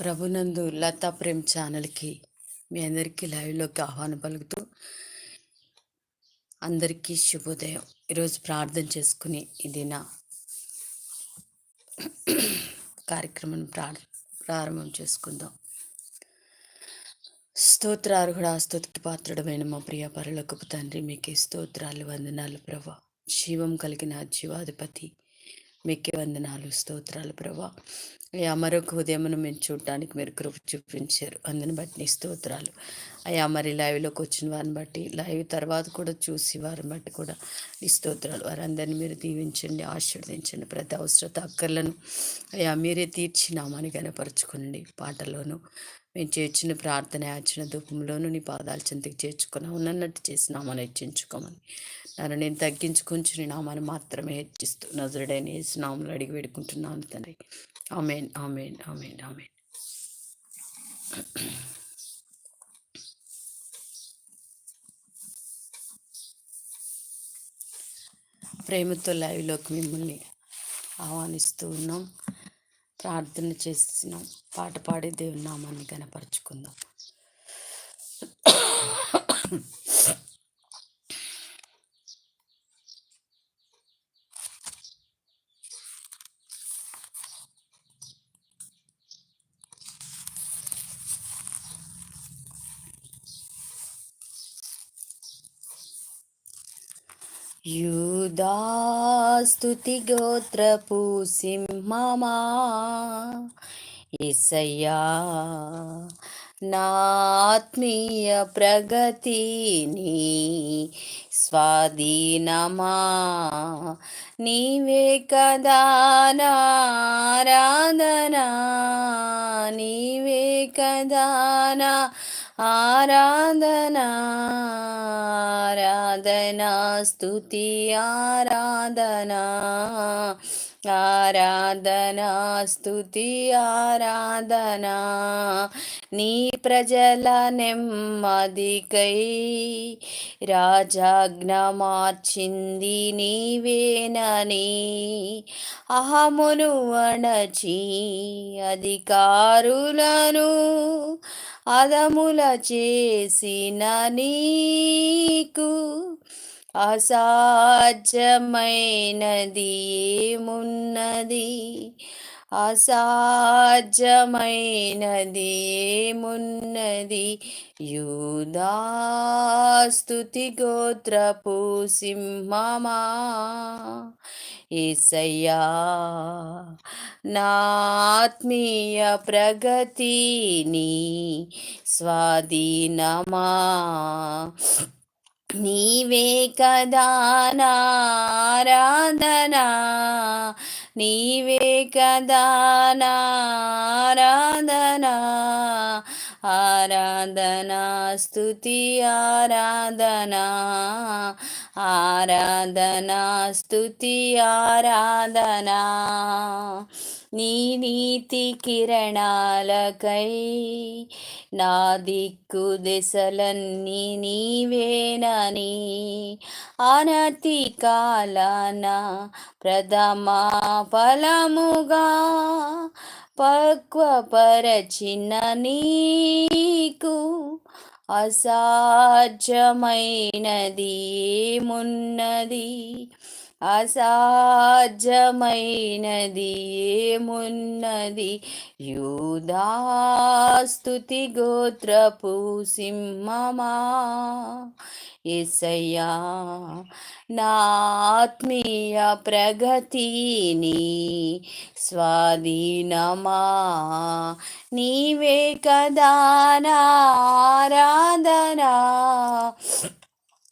ప్రభునందు లతా ప్రేమ్ ఛానల్కి మీ అందరికీ లైవ్లోకి ఆహ్వానం పలుకుతూ అందరికీ శుభోదయం. ఈరోజు ప్రార్థన చేసుకుని ఇది నా కార్యక్రమం ప్రారంభం చేసుకుందాం. స్తోత్రార్హుడ ఆస్తుతికి పాత్రుడమైన మా ప్రియ పరులకు తండ్రి మీకే స్తోత్రాలు వందనాలు ప్రభా. జీవం కలిగిన జీవాధిపతి మీకే వందనాలు స్తోత్రాలు ప్రభా. అయ్యా మరొక ఉదయమును మేము చూడటానికి మీరు కృప చూపించారు. అందుని బట్టి నీ స్తోత్రాలు. అయ్యా మరి లైవ్లోకి వచ్చిన వారిని బట్టి లైవ్ తర్వాత కూడా చూసి వారిని బట్టి కూడా నీ స్తోత్రాలు వారందరినీ మీరు దీవించండి ఆశీర్వదించండి. ప్రతి అవసరత అక్కర్లను. అయ్యా మీరే తీర్చినామని కనపరుచుకోండి పాటలోను మేము చేర్చిన ప్రార్థన యాచిన ధూపంలోను నీ పాదాల చెంతకి చేర్చుకున్నాం ఉన్నట్టు చేసినామని హెచ్చించుకోమని. నన్ను నేను తగ్గించుకుని నామని మాత్రమే హెచ్చిస్తూ నజరుడైన నామలు అడిగి వేడుకుంటున్నాను తండ్రి. ఆమెన్ ఆమెన్ ఆమెన్ ఆమెన్ ప్రేమతో లైవ్లోకి మిమ్మల్ని ఆహ్వానిస్తూ ఉన్నాం. ప్రార్థన చేస్తున్నాం. పాట పాడి దేవుని నామాన్ని కనపరుచుకుందాం యూదాస్తుతి గోత్రపు సింహమా ఎసయ్యా నాత్మీయ ప్రగతిని స్వాధీనమా? నీవే కదా నారాధనా? నీవే కదా ఆరాధనా? ఆరాధనా స్తుతి ఆరాధనా స్థుతి స్తుతి ఆరాధనా నీ ప్రజల నెమ్మదికై రాజాజ్ఞ మార్చింది నీవేనని అహమును అణచి అధికారులను అదముల చేసిన నీకు అసాధ్యమైనది ఏమున్నది? అసాధ్యమైనది ఏమున్నది? యూదాస్తుతి గోత్రపు సింహమా ఏసయ్యా నాత్మీయ ప్రగతిని స్వాధీనమా? నీవే కదా నారాధనా నీవే కదా నారాధనా ఆరాధనా స్థుతి ఆరాధనా ఆరాధనా స్థుతి ఆరాధనా. నీ నీతి కిరణాలకై నా దిక్కు దశలన్నీ నీవేనని అనతి కాలాన ప్రథమా ఫలముగా పక్వపరచిన నీకు అసాధ్యమైనది ఏమున్నది? అసాధ్యమైనది ఏమున్నది? యూదాస్తుతి గోత్రపు సింహమా? ఎసయ్యా నాత్మీయ ప్రగతిని స్వాధీనమా? నీవే కదా నారాధనా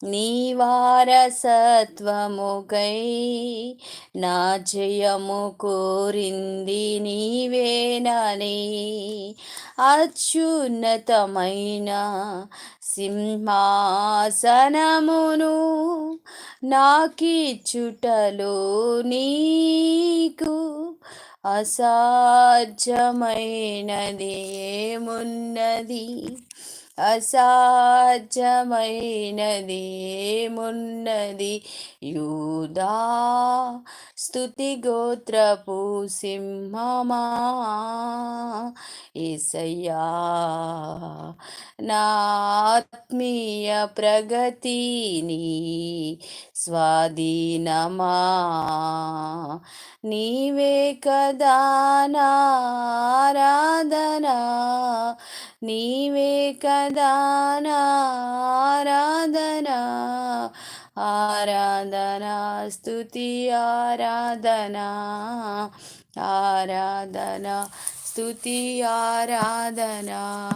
నీవారసత్వముకై నా జయము కోరింది నీవేనని అత్యున్నతమైన సింహాసనమును నాకిచ్చుటలో నీకు అసాధ్యమైనది ఏమున్నది అసాధ్యమైనది ఏమున్నది? యూదా స్థుతి గోత్రపు సింహమా? ఏసయ్యా నా ఆత్మీయ ప్రగతిని స్వాధీనమా? నీవే కదా నారాధనా నీవే కదా నారాధనా. ఆరాధనా స్థుతి ఆరాధనా. ఆరాధనా స్థుతి ఆరాధనా.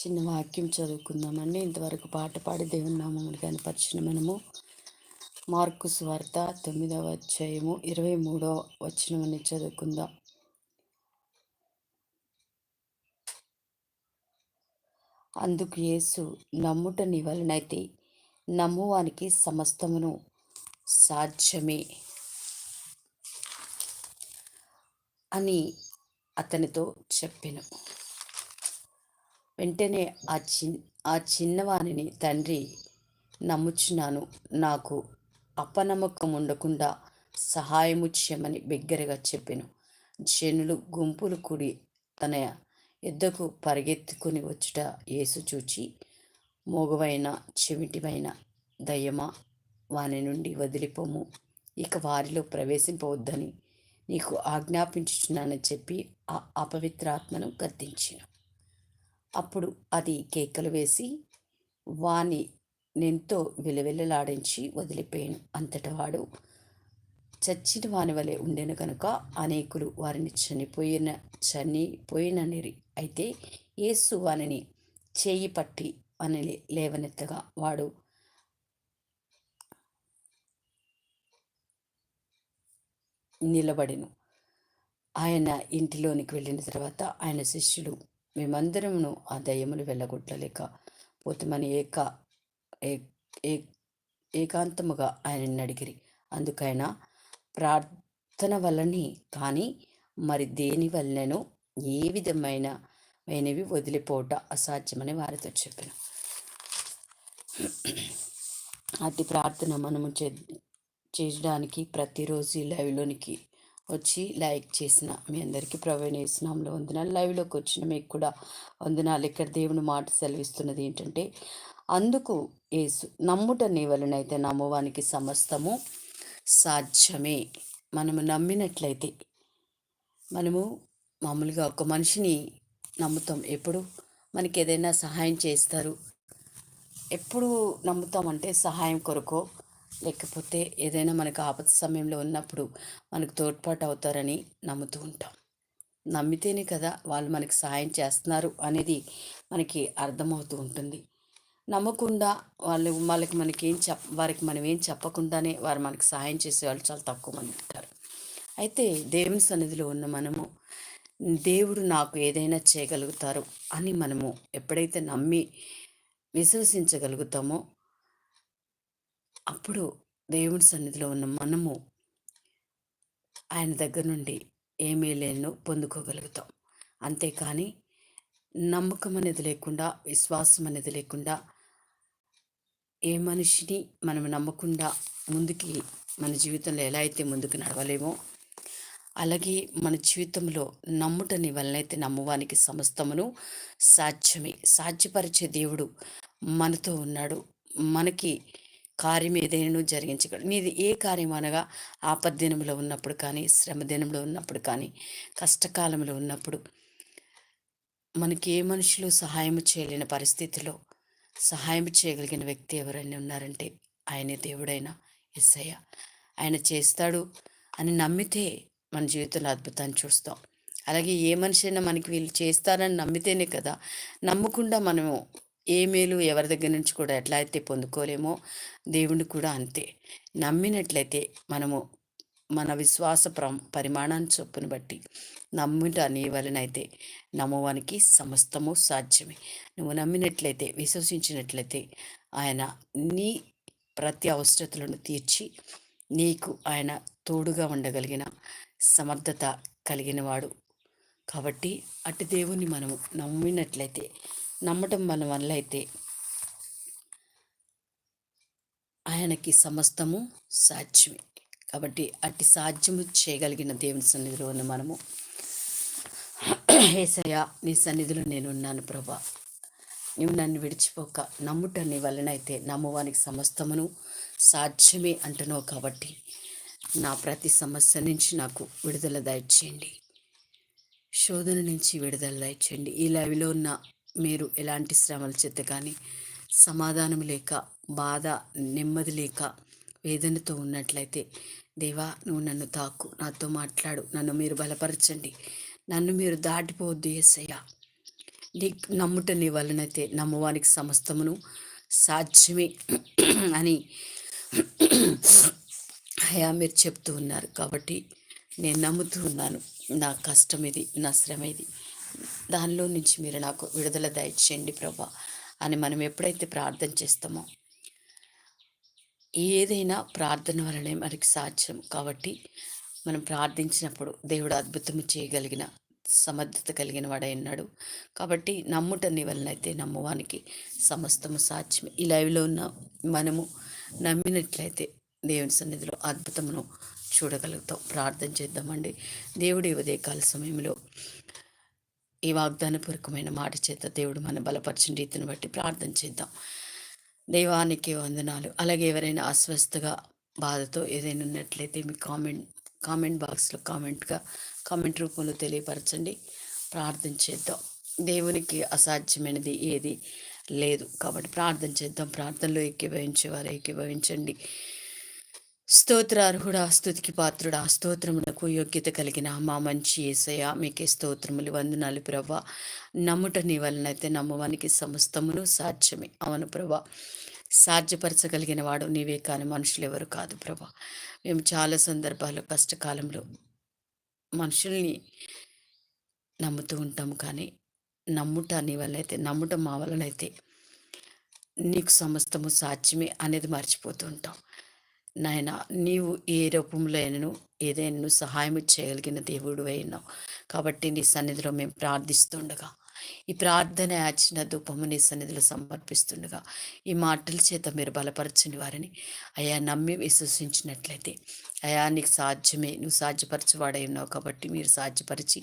చిన్న వాక్యం చదువుకుందామండి. ఇంతవరకు పాట పాడి దేవుని నామములు కనపరిచిన మనము మార్కు స్వార్త తొమ్మిదవ అధ్యాయము ఇరవై మూడవ వచ్చినమని చదువుకుందాం. అందుకు యేసు నమ్ముట నీ వలనైతే నమ్మువానికి సమస్తమును సాధ్యమే అని అతనితో చెప్పాను. వెంటనే ఆ చిన్ ఆ చిన్నవాణిని తండ్రి నమ్ముచున్నాను. నాకు అపనమ్మకం ఉండకుండా సహాయము చేయమని బిగ్గరగా చెప్పాను. జనులు గుంపులు కూడి తన ఎద్దకు పరిగెత్తుకుని వచ్చుట యేసు చూచి మోగవైన చెవిటివైన దయ్యమా? వాని నుండి వదిలిపోము. ఇక వారిలో ప్రవేశింపవద్దని నీకు ఆజ్ఞాపించుచున్నానని చెప్పి ఆ అపవిత్రాత్మను గద్దించాను. అప్పుడు అది కేకలు వేసి వాని నెంతో విలవిల్లలాడించి వదిలిపోయాను. అంతటి వాడు చచ్చిన వాని వలె ఉండెను కనుక అనేకులు వారిని చనిపోయిన చనిపోయిననిరి అయితే ఏసు వానిని చేయి పట్టి అని లేవనెత్తగా వాడు నిలబడిను. ఆయన ఇంటిలోనికి వెళ్ళిన తర్వాత ఆయన శిష్యులు మేమందరమును ఆ దయ్యములు వెళ్ళగొట్టలేక పోతమని ఏక ఏకాంతముగా ఆయనని అడిగిరి. అందుకైనా ప్రార్థన వల్లని కానీ మరి దేని వల్లనో ఏ విధమైన అయినవి వదిలిపోవట అసాధ్యమని వారితో చెప్పాను. అతి ప్రార్థన మనము చే చేయడానికి ప్రతిరోజు లైవ్లోనికి వచ్చి లైక్ చేసిన మీ అందరికీ ప్రవీణ ఇస్నాంలో వందనాలు. లైవ్లోకి వచ్చిన మీకు కూడా వందనాలు. ఇక్కడ దేవుని మాట సెలవిస్తున్నది ఏంటంటే అందుకు ఏసు నమ్ముట నీ వలనైతే నమ్మువానికి సమస్తము సాధ్యమే. మనము నమ్మినట్లయితే మనము మామూలుగా ఒక మనిషిని నమ్ముతాం. ఎప్పుడు మనకి ఏదైనా సహాయం చేస్తారు. ఎప్పుడు నమ్ముతామంటే సహాయం కొరకో లేకపోతే ఏదైనా మనకు ఆపద సమయంలో ఉన్నప్పుడు మనకు తోడ్పాటు అవుతారని నమ్ముతూ ఉంటాం. నమ్మితేనే కదా వాళ్ళు మనకి సహాయం చేస్తున్నారు అనేది మనకి అర్థమవుతూ ఉంటుంది. నమ్మకుండా వాళ్ళు వాళ్ళకి మనకి ఏం చెప్ వారికి మనం ఏం చెప్పకుండానే వారు మనకి సహాయం చేసే వాళ్ళు చాలా తక్కువ మంది ఉంటారు. అయితే దేవుని సన్నిధిలో ఉన్న మనము దేవుడు నాకు ఏదైనా చేయగలుగుతారు అని మనము ఎప్పుడైతే నమ్మి విశ్వసించగలుగుతామో అప్పుడు దేవుని సన్నిధిలో ఉన్న మనము ఆయన దగ్గర నుండి ఏమీ మేలేను పొందుకోగలుగుతాం. అంతేకాని నమ్మకం అనేది లేకుండా విశ్వాసం అనేది లేకుండా ఏ మనిషిని మనం నమ్మకుండా ముందుకి మన జీవితంలో ఎలా అయితే ముందుకు నడవలేమో అలాగే మన జీవితంలో నమ్ముటని వలనైతే నమ్మవానికి సమస్తమును సాధ్యమే. సాధ్యపరిచే దేవుడు మనతో ఉన్నాడు. మనకి కార్యం ఏదైనా జరిగించగలడు నీది ఏ కార్యం అనగా ఆపద్దినంలో ఉన్నప్పుడు కానీ శ్రమదినంలో ఉన్నప్పుడు కానీ కష్టకాలంలో ఉన్నప్పుడు మనకి ఏ మనుషులు సహాయం చేయలేని పరిస్థితిలో సహాయం చేయగలిగిన వ్యక్తి ఎవరైనా ఉన్నారంటే ఆయనే దేవుడైనా ఎస్ఐ ఆయన చేస్తాడు అని నమ్మితే మన జీవితంలో అద్భుతాన్ని చూస్తాం. అలాగే ఏ మనిషి అయినా మనకి వీళ్ళు చేస్తారని నమ్మితేనే కదా నమ్మకుండా మనము ఏ మేలు ఎవరి దగ్గర నుంచి కూడా ఎట్లా అయితే పొందుకోలేమో దేవుణ్ణి కూడా అంతే. నమ్మినట్లయితే మనము మన విశ్వాస ప్ర పరిమాణాన్ని చొప్పును బట్టి నమ్ముట నీ వలనైతే నమ్మవానికి సమస్తము సాధ్యమే. నువ్వు నమ్మినట్లయితే విశ్వసించినట్లయితే ఆయన నీ ప్రతి అవసరతలను తీర్చి నీకు ఆయన తోడుగా ఉండగలిగిన సమర్థత కలిగినవాడు. కాబట్టి అటు దేవుని మనము నమ్మినట్లయితే నమ్మటం మన వల్ల అయితే ఆయనకి సమస్తము సాధ్యమే. కాబట్టి అట్టి సాధ్యము చేయగలిగిన దేవుని సన్నిధిలో ఉన్న మనము ఏసయ్య నీ సన్నిధిలో నేను ఉన్నాను ప్రభా. నువ్వు నన్ను విడిచిపోక నమ్ముట నీ వలనైతే నమ్మువానికి సమస్తమును సాధ్యమే అంటున్నావు కాబట్టి నా ప్రతి సమస్య నుంచి నాకు విడుదల దయచేయండి. శోధన నుంచి విడుదల దయచేయండి. ఈ లైవ్లో ఉన్న మీరు ఎలాంటి శ్రమల చేత కానీ సమాధానం లేక బాధ నెమ్మది లేక వేదనతో ఉన్నట్లయితే దేవా నువ్వు నన్ను తాకు నాతో మాట్లాడు నన్ను మీరు బలపరచండి నన్ను మీరు దాటిపోవద్దు ఎస్సయ్యా నీ నమ్ముట నీ వలనైతే నమ్మవానికి సమస్తమును సాధ్యమే అని అయా మీరు చెప్తూ ఉన్నారు. కాబట్టి నేను నమ్ముతూ ఉన్నాను. నా కష్టం ఇది నా శ్రమ ఇది. దానిలో నుంచి మీరు నాకు విడుదల దయచేయండి ప్రభా అని మనం ఎప్పుడైతే ప్రార్థన చేస్తామో. ఏదైనా ప్రార్థన వలనే మనకి సాధ్యం. కాబట్టి మనం ప్రార్థించినప్పుడు దేవుడు అద్భుతం చేయగలిగిన సమర్థత కలిగిన వాడై ఉన్నాడు. కాబట్టి నమ్ముటని వలనైతే నమ్మవానికి సమస్తము సాధ్యం ఈ లైవ్లో ఉన్న మనము నమ్మినట్లయితే దేవుని సన్నిధిలో అద్భుతమును చూడగలుగుతాం. ప్రార్థన చేద్దామండి. దేవుడి ఉదయకాల సమయంలో ఈ వాగ్దానపూర్వకమైన మాట చేత దేవుడు మన బలపరిచిన రీతిని బట్టి ప్రార్థన చేద్దాం. దైవానికి వందనాలు. అలాగే ఎవరైనా అస్వస్థగా బాధతో ఏదైనా ఉన్నట్లయితే మీ కామెంట్ కామెంట్ బాక్స్లో కామెంట్గా కామెంట్ రూపంలో తెలియపరచండి. ప్రార్థన చేద్దాం. దేవునికి అసాధ్యమైనది ఏది లేదు. కాబట్టి ప్రార్థన చేద్దాం. ప్రార్థనలో ఏకీభవించేవారు ఏకీభవించండి. స్తోత్రార్హుడా స్థుతికి పాత్రుడా స్తోత్రమునకు యోగ్యత కలిగిన మా మంచి ఏసయ మీకే స్తోత్రములు వందనాలు ప్రభా. నమ్ముట నీ వలనైతే నమ్మవానికి సమస్తమును సాధ్యమే. అవును ప్రభా. సాధ్యపరచగలిగిన వాడు నీవే కాని మనుషులు ఎవరు కాదు ప్రభా. మేము చాలా సందర్భాలు కష్టకాలంలో మనుషుల్ని నమ్ముతూ ఉంటాము కానీ నమ్ముట నీ వలనైతే నమ్ముట మా వలనైతే నీకు సమస్తము సాధ్యమే అనేది మర్చిపోతూ ఉంటాం. నాయన నీవు ఏ రూపంలో అయినను ఏదైనా సహాయం చేయగలిగిన దేవుడు అయినావు. కాబట్టి నీ సన్నిధిలో మేము ప్రార్థిస్తుండగా ఈ ప్రార్థన యాచిన ధూపము నీ సన్నిధిలో సమర్పిస్తుండగా ఈ మాటల చేత మీరు బలపరచని వారిని అయా నమ్మి విశ్వసించినట్లయితే అయా నీకు సాధ్యమే. నువ్వు సాధ్యపరచవాడై ఉన్నావు కాబట్టి మీరు సాధ్యపరిచి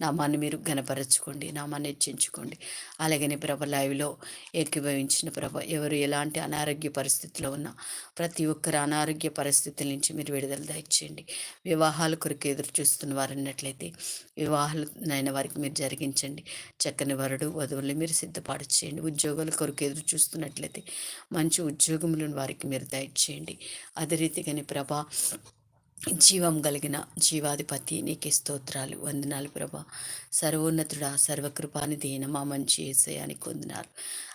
నామాన్ని మీరు ఘనపరచుకోండి నామాన్ని హెచ్చించుకోండి. అలాగనే ప్రభ లైవ్లో ఏకీభవించిన ప్రభ ఎవరు ఎలాంటి అనారోగ్య పరిస్థితిలో ఉన్నా ప్రతి ఒక్కరు అనారోగ్య పరిస్థితుల నుంచి మీరు విడుదల దయచేయండి. వివాహాల కొరకు ఎదురు చూస్తున్న వారు అన్నట్లయితే వివాహాలు అయిన వారికి మీరు జరిగించండి. చక్కని వరుడు వధువులు మీరు సిద్ధపాటు చేయండి. ఉద్యోగాల కొరకు ఎదురు చూస్తున్నట్లయితే మంచి ఉద్యోగములను వారికి మీరు దయచేయండి. అదే రీతిగానే ప్రభా జీవం కలిగిన జీవాధిపతి నీకే స్తోత్రాలు వందనాలు ప్రభా. సర్వోన్నతుడా సర్వకృపానిధి మా మంచి ఏసయానికి వందనాలు.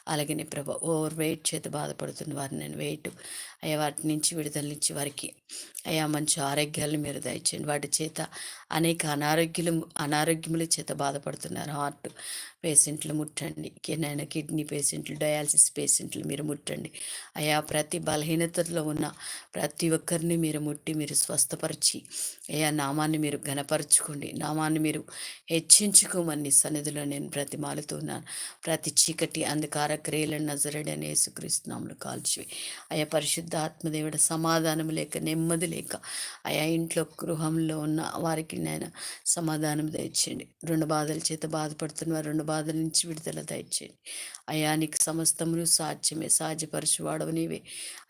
అలాగనే ప్రభ ఓవర్ వెయిట్ చేత బాధపడుతున్న వారిని నేను వెయిట్ అయ్యా వాటి నుంచి విడుదలనిచ్చి వారికి అయ్యా మంచి ఆరోగ్యాలను మీరు దయచేయండి. వాటి చేత అనేక అనారోగ్యలు అనారోగ్యముల చేత బాధపడుతున్నారు. హార్ట్ పేషెంట్లు ముట్టండి. నాయన కిడ్నీ పేషెంట్లు డయాలసిస్ పేషెంట్లు మీరు ముట్టండి. అయా ప్రతి బలహీనతలో ఉన్న ప్రతి ఒక్కరిని మీరు ముట్టి మీరు స్వస్థపరిచి అయా నామాన్ని మీరు ఘనపరచుకోండి. నామాన్ని మీరు హెచ్చించుకోమని సన్నిధిలో నేను ప్రతిమాలుతున్నాను ప్రతి చీకటి అంధకార క్రియలను నజరడని యేసుక్రీస్తునాములు కాల్చివి అయా పరిశుద్ధ ఆత్మదేవుడ సమాధానం లేక నెమ్మది లేక ఆయా ఇంట్లో గృహంలో ఉన్న వారికి నేను సమాధానం దయచేయండి. రెండు బాధల చేత బాధపడుతున్న రెండు బాధల నుంచి విడుదల దయచేయండి. అయా నీకు సమస్తమును సాధ్యమే సాధ్యపరచువాడవు నీవే.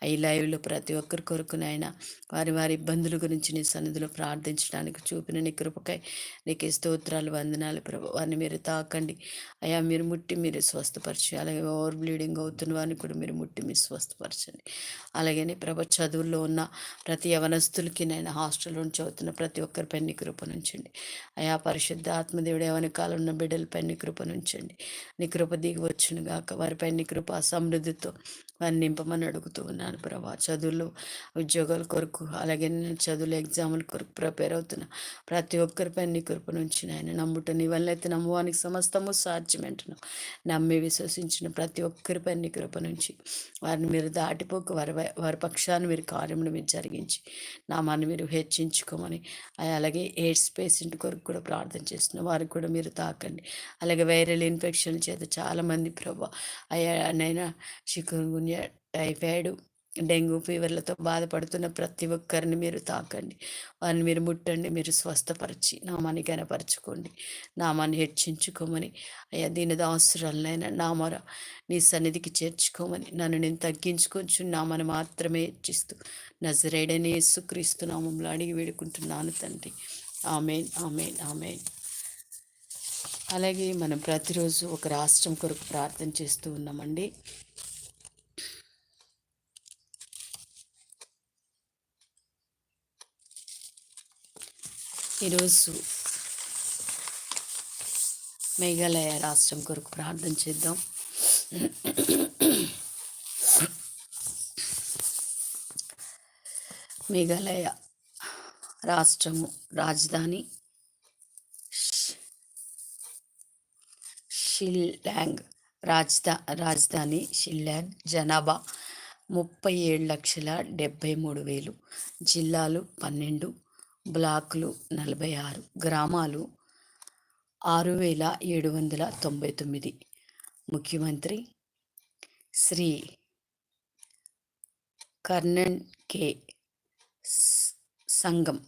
ఈ లైవ్లో ప్రతి ఒక్కరి కొరకు నాయన వారి వారి ఇబ్బందుల గురించి నీ సన్నిధిలో ప్రార్థించడానికి చూపిన నీ కృపకై నీకు స్తోత్రాలు వందనాలు ప్రభు. వారిని మీరు తాకండి. అయా మీరు ముట్టి మీరు స్వస్థపరచు. అలాగే ఓవర్ బ్లీడింగ్ అవుతున్న వారిని కూడా మీరు ముట్టి మీరు స్వస్థపరచండి. అలాగే అలాగనే ప్రభ చదువుల్లో ఉన్న ప్రతి యవనస్తులకి నేను హాస్టల్ నుంచి చదువుతున్న ప్రతి ఒక్కరి పెన్ని కృప నుంచండి. అయా పరిశుద్ధ ఆత్మదేవుడు యవన ఉన్న బిడ్డల పెన్ని కృప నుంచండి. నీ కృప దిగి వచ్చును గాక. వారి పెన్ని కృప సమృద్ధితో వారిని నింపమని అడుగుతూ ఉన్నాను ప్రభా. చదువులు ఉద్యోగాల కొరకు అలాగే నేను చదువులు ఎగ్జాముల కొరకు ప్రిపేర్ అవుతున్నా. ప్రతి ఒక్కరిపై నీ కృప నుంచి నాయన నమ్ముట నీ వల్ల అయితే నమ్మువానికి సమస్తము సాధ్యమంటున్నాం నమ్మి విశ్వసించిన ప్రతి ఒక్కరిపై నీ కృప నుంచి వారిని మీరు దాటిపోక వారి వారి పక్షాన్ని మీరు కార్యమును మీరు జరిగించి నామాన్ని మీరు హెచ్చించుకోమని అలాగే ఎయిడ్స్ పేషెంట్ కొరకు కూడా ప్రార్థన చేస్తున్న. వారికి కూడా మీరు తాకండి. అలాగే వైరల్ ఇన్ఫెక్షన్ చేత చాలామంది ప్రభా అయ్యా నైనా చికున్ టైఫాయిడ్ డెంగ్యూ ఫీవర్లతో బాధపడుతున్న ప్రతి ఒక్కరిని మీరు తాకండి. వారిని మీరు ముట్టండి. మీరు స్వస్థపరిచి నామాన్ని కనపరచుకోండి నామాన్ని హెచ్చించుకోమని. అయ్యా దీని దాసురాలనైనా నామర నీ సన్నిధికి చేర్చుకోమని. నన్ను నేను తగ్గించుకొచ్చు నామని మాత్రమే హెచ్చిస్తూ నజరేడని యేసుక్రీస్తు నామంలో అడిగి వేడుకుంటున్నాను తండ్రి. Amen amen amen. అలాగే మనం ప్రతిరోజు ఒక రాష్ట్రం కొరకు ప్రార్థన చేస్తూ ఉన్నామండి. ఈరోజు మేఘాలయ రాష్ట్రం కొరకు ప్రార్థన చేద్దాం. మేఘాలయ రాష్ట్రము రాజధాని షిల్లాంగ్ రాజధా రాజధాని షిల్లాంగ్ జనాభా ముప్పై ఏడు లక్షల డెబ్భై మూడు వేలు జిల్లాలు పన్నెండు బ్లాకులు నలభై ఆరు గ్రామాలు ఆరు వేల ఏడు వందల తొంభై తొమ్మిది. ముఖ్యమంత్రి శ్రీ కర్ణన్ కే. సంఘం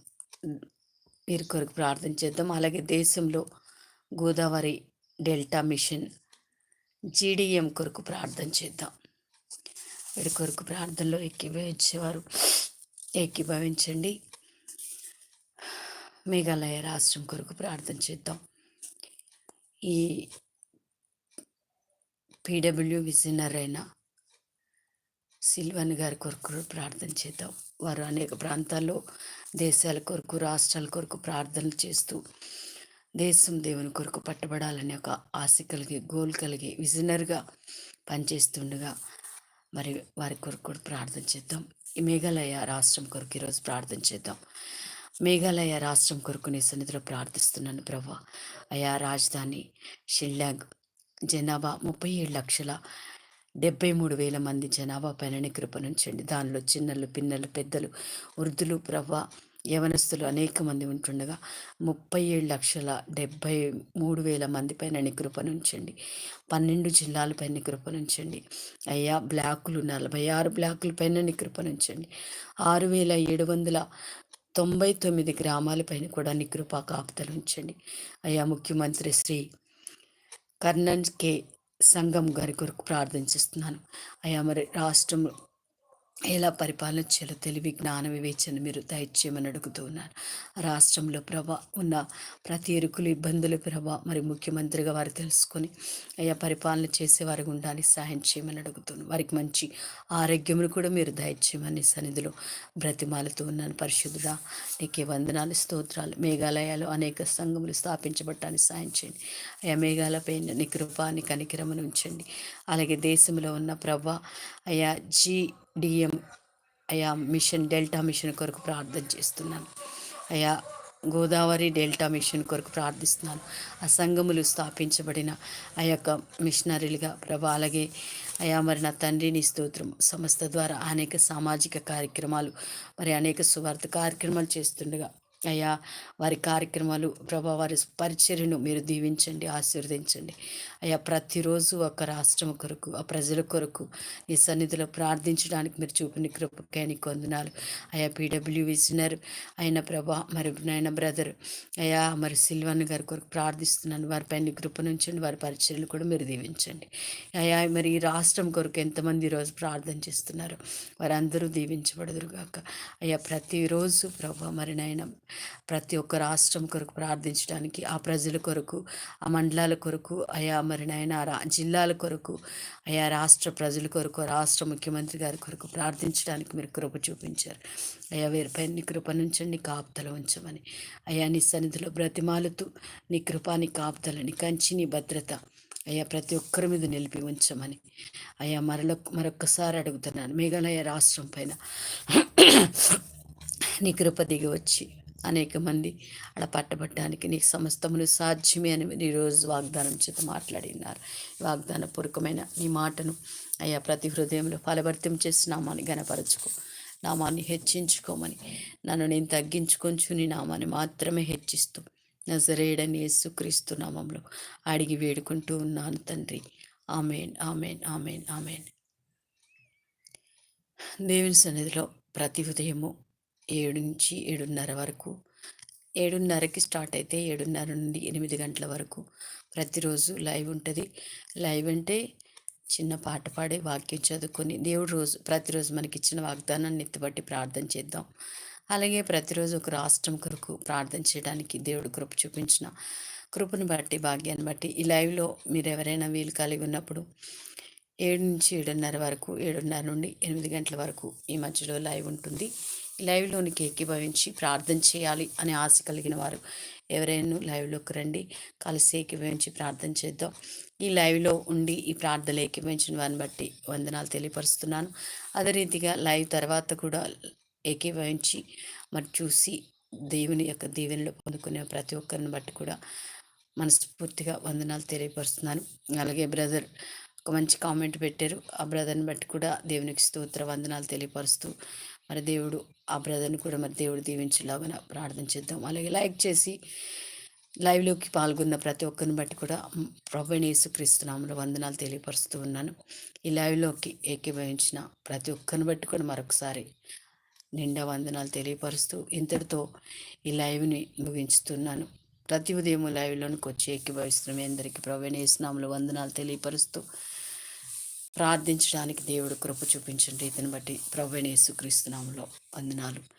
వీరి కొరకు ప్రార్థన చేద్దాం. అలాగే దేశంలో గోదావరి డెల్టా మిషన్ జీడిఎం కొరకు ప్రార్థన చేద్దాం. వీడి కొరకు ప్రార్థనలో ఎక్కిభవించేవారు ఏకీభవించండి. మేఘాలయ రాష్ట్రం కొరకు ప్రార్థన చేద్దాం. ఈ పీడబ్ల్యూ విజనర్ అయిన సిల్వన్ గారి కొరకు ప్రార్థన చేద్దాం. వారు అనేక ప్రాంతాల్లో దేశాల కొరకు రాష్ట్రాల కొరకు ప్రార్థనలు చేస్తూ దేశం దేవుని కొరకు పట్టబడాలనే ఒక ఆశ కలిగి గోల్ కలిగి విజనర్గా పనిచేస్తుండగా మరి వారి కొరకు కూడా ప్రార్థన చేద్దాం. ఈ మేఘాలయ రాష్ట్రం కొరకు ఈరోజు ప్రార్థన చేద్దాం. మేఘాలయ రాష్ట్రం కొరకు నీ సన్నిధిలో ప్రార్థిస్తున్నాను ప్రభా. అయా రాజధాని షిల్లాంగ్ జనాభా ముప్పై ఏడు లక్షల డెబ్బై మూడు వేల మంది జనాభా పైన కృపణించండి దానిలో చిన్నలు పిన్నలు పెద్దలు వృద్ధులు ప్రభా యవనస్తులు అనేక మంది ఉంటుండగా ముప్పై ఏడు లక్షల డెబ్బై మూడు వేల మంది పైన నీ కృపనుంచండి పన్నెండు జిల్లాలపై నీ కృపనుంచండి అయ్యా బ్లాకులు నలభై ఆరు బ్లాకుల పైన కృపనుంచండి ఆరు వేల ఏడు వందల తొంభై తొమ్మిది గ్రామాలపైన కూడా నికృపా కాపుతలు ఉంచండి అయ్యా ముఖ్యమంత్రి శ్రీ కర్ణన్ కే సంఘం గారి కొరకు ప్రార్థించిస్తున్నాను అయ్యా మరి రాష్ట్రం ఎలా పరిపాలన చేయాలో తెలివి జ్ఞాన వివేచన మీరు దయచేయమని అడుగుతూ ఉన్నారు రాష్ట్రంలో ప్రభ ఉన్న ప్రతి ఎరుకులు ఇబ్బందులు ప్రభ మరి ముఖ్యమంత్రిగా వారు తెలుసుకొని అయ్యా పరిపాలన చేసే వారికి ఉండాలి సహాయం చేయమని అడుగుతున్నాను వారికి మంచి ఆరోగ్యమును కూడా మీరు దయచేయమని సన్నిధిలో బ్రతిమాలుతూ ఉన్నాను. పరిశుద్ధుడా నీకే వందనాలు స్తోత్రాలు మేఘాలయాలు అనేక సంఘములు స్థాపించబట్టాన్ని సహాయం చేయండి. అయ్యా మేఘాలపై నీ కృపాని కనికిరమని ఉంచండి. అలాగే దేశంలో ఉన్న ప్రభ అయా జీడిఎం అయా మిషన్ డెల్టా మిషన్ కొరకు ప్రార్థన చేస్తున్నాను. అయా గోదావరి డెల్టా మిషన్ కొరకు ప్రార్థిస్తున్నాను. ఆ సంఘములు స్థాపించబడిన ఆ యొక్క మిషనరీలుగా ప్రభా అలాగే అయా మరి నా తండ్రిని స్తోత్రం సంస్థ ద్వారా అనేక సామాజిక కార్యక్రమాలు మరి అనేక సువార్త కార్యక్రమాలు చేస్తుండగా అయ్యా వారి కార్యక్రమాలు ప్రభా వారి పరిచర్యను మీరు దీవించండి ఆశీర్వదించండి. అయ్యా ప్రతిరోజు ఒక రాష్ట్రం కొరకు ఆ ప్రజల కొరకు ఈ సన్నిధిలో ప్రార్థించడానికి మీరు చూపిన కృపకే నీకు వందనాలు. అయ్యా పీడబ్ల్యూ విజనర్ అయిన ప్రభా మరి నాయన బ్రదర్ అయ్యా మరి సిల్వన్ గారి కొరకు ప్రార్థిస్తున్నాను. వారి పైన కృప నుంచండి వారి పరిచర్యలు కూడా మీరు దీవించండి. అయ్యా మరి ఈ రాష్ట్రం కొరకు ఎంతమంది ఈరోజు ప్రార్థన చేస్తున్నారు? వారందరూ దీవించబడదురుగాక అయ్యా ప్రతిరోజు ప్రభా మరి నాయన ప్రతి ఒక్క రాష్ట్రం కొరకు ప్రార్థించడానికి ఆ ప్రజల కొరకు ఆ మండలాల కొరకు అయా మరి నాయన రా జిల్లాల కొరకు అయా రాష్ట్ర ప్రజల కొరకు రాష్ట్ర ముఖ్యమంత్రి గారి కొరకు ప్రార్థించడానికి మీరు కృప చూపించారు. అయా వీరిపై నీ కృప నుంచండి కాపుతల ఉంచమని. అయా నీ సన్నిధిలో బ్రతిమాలుతూ నీ కృప నీ కాపుతల నీ కంచి నీ భద్రత అయ్యా ప్రతి ఒక్కరి మీద నిలిపి ఉంచమని. అయ్యా మరల మరొక్కసారి అడుగుతున్నాను మేఘాలయ రాష్ట్రం పైన నీ కృప దిగి వచ్చి అనేక మంది అలా పట్టబట్టడానికి నీకు సమస్తములు సాధ్యమే అని మీరు ఈరోజు వాగ్దానం చేత మాట్లాడినారు. వాగ్దాన పూర్వకమైన నీ మాటను అయ్యా ప్రతి హృదయంలో ఫలవర్తం చేసి నామాన్ని గనపరచుకో నామాన్ని హెచ్చించుకోమని. నన్ను నేను తగ్గించుకొంచు నీ నామాన్ని మాత్రమే హెచ్చిస్తూ నజరేడని యేసుక్రీస్తు నామంలో అడిగి వేడుకుంటూ ఉన్నాను తండ్రి. Amen amen amen amen. దేవుని సన్నిధిలో ప్రతి ఉదయము ఏడు నుంచి ఏడున్నర వరకు. ఏడున్నరకి స్టార్ట్ అయితే ఏడున్నర నుండి ఎనిమిది గంటల వరకు ప్రతిరోజు లైవ్ ఉంటుంది. లైవ్ అంటే చిన్న పాట పాడే వాక్యం చదువుకొని దేవుడు రోజు ప్రతిరోజు మనకి ఇచ్చిన వాగ్దానాన్ని ఎత్తుబట్టి ప్రార్థన చేద్దాం. అలాగే ప్రతిరోజు ఒక రాష్ట్రం కొరకు ప్రార్థన చేయడానికి దేవుడు కృప చూపించిన కృపను బట్టి భాగ్యాన్ని బట్టి ఈ లైవ్లో మీరు ఎవరైనా వీలు కలిగి ఉన్నప్పుడు ఏడు నుంచి ఏడున్నర వరకు ఏడున్నర నుండి ఎనిమిది గంటల వరకు ఈ మధ్యలో లైవ్ ఉంటుంది. లైవ్లోనికి ఏకీభవించి ప్రార్థన చేయాలి అనే ఆశ కలిగిన వారు ఎవరైనా లైవ్లోకి రండి కలిసి ఏకీభవించి ప్రార్థన చేద్దాం. ఈ లైవ్లో ఉండి ఈ ప్రార్థనలు ఏకీభవించిన వారిని బట్టి వందనాలు తెలియపరుస్తున్నాను. అదే రీతిగా లైవ్ తర్వాత కూడా ఏకీభవించి మరి చూసి దేవుని యొక్క దీవెనలు పొందుకునే ప్రతి ఒక్కరిని బట్టి కూడా మనస్ఫూర్తిగా వందనాలు తెలియపరుస్తున్నాను. అలాగే బ్రదర్ ఒక మంచి కామెంట్ పెట్టారు. ఆ బ్రదర్ని బట్టి కూడా దేవునికి స్తోత్ర వందనాలు తెలియపరుస్తూ మరి దేవుడు ఆ బ్రదర్ని కూడా మరి దేవుడు దీవించేలాగా ప్రార్థన చేద్దాం. అలాగే లైక్ చేసి లైవ్లోకి పాల్గొన్న ప్రతి ఒక్కరిని బట్టి కూడా ప్రభు క్రీస్తునామంలో వందనాలు తెలియపరుస్తూ ఉన్నాను. ఈ లైవ్లోకి ఏకీభవించిన ప్రతి ఒక్కరిని బట్టి కూడా మరొకసారి నిండా వందనాలు తెలియపరుస్తూ ఇంతటితో ఈ లైవ్ని ముగించుతున్నాను. ప్రతి ఉదయం లైవ్లోనికి వచ్చి ఏకీభవిస్తున్నాం మీ అందరికీ ప్రవేణేశ్నాములు వందనాలు తెలియపరుస్తూ ప్రార్థించడానికి దేవుడు కృప చూపించండి. ఇతని బట్టి ప్రవేణేశు క్రీస్తునాములో వందనాలు.